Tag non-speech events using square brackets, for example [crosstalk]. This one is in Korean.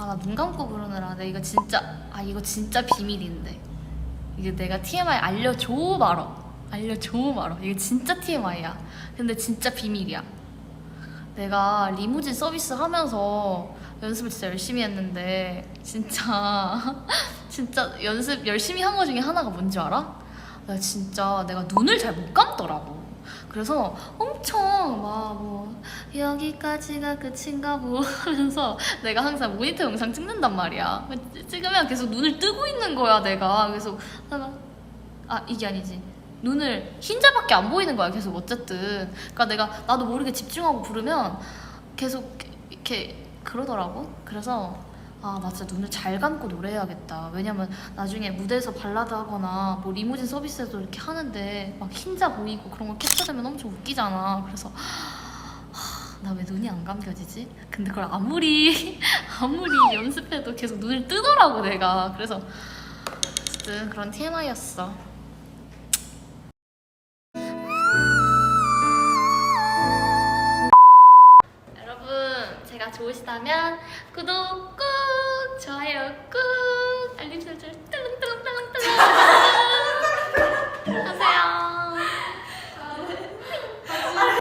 아 나 눈 감고 부르느라. 내 이거 진짜 아 이거 진짜 비밀인데. 이게 내가 TMI 알려줘 말어. 알려줘 말어. 이게 진짜 TMI야. 근데 진짜 비밀이야. 내가 리무진 서비스 하면서 연습을 진짜 열심히 했는데 진짜 [laughs] 진짜 연습 열심히 한 거 중에 하나가 뭔지 알아? 나 진짜 내가 눈을 잘 못 감더라고. 그래서 엄청 막 뭐 여기까지가 끝인가 뭐 하면서 내가 항상 모니터 영상 찍는단 말이야. 찍으면 계속 눈을 뜨고 있는 거야 내가. 그래서 아 이게 아니지. 눈을 흰자밖에 안 보이는 거야 계속 어쨌든. 그러니까 내가 나도 모르게 집중하고 부르면 계속 이렇게 그러더라고. 그래서 아 나 진짜 눈을 잘 감고 노래해야겠다. 왜냐면 나중에 무대에서 발라드 하거나 뭐 리무진 서비스에도 이렇게 하는데 막 흰자 보이고 그런 거 캡처되면 엄청 웃기잖아. 그래서 나 왜 눈이 안 감겨지지? 근데 그걸 아무리 [laughs] 아무리 연습해도 계속 눈을 뜨더라고 내가. 그래서 어쨌든 그런 TMI였어. 여러분 제가 좋으시다면 구독 꾹 좋아요 꾹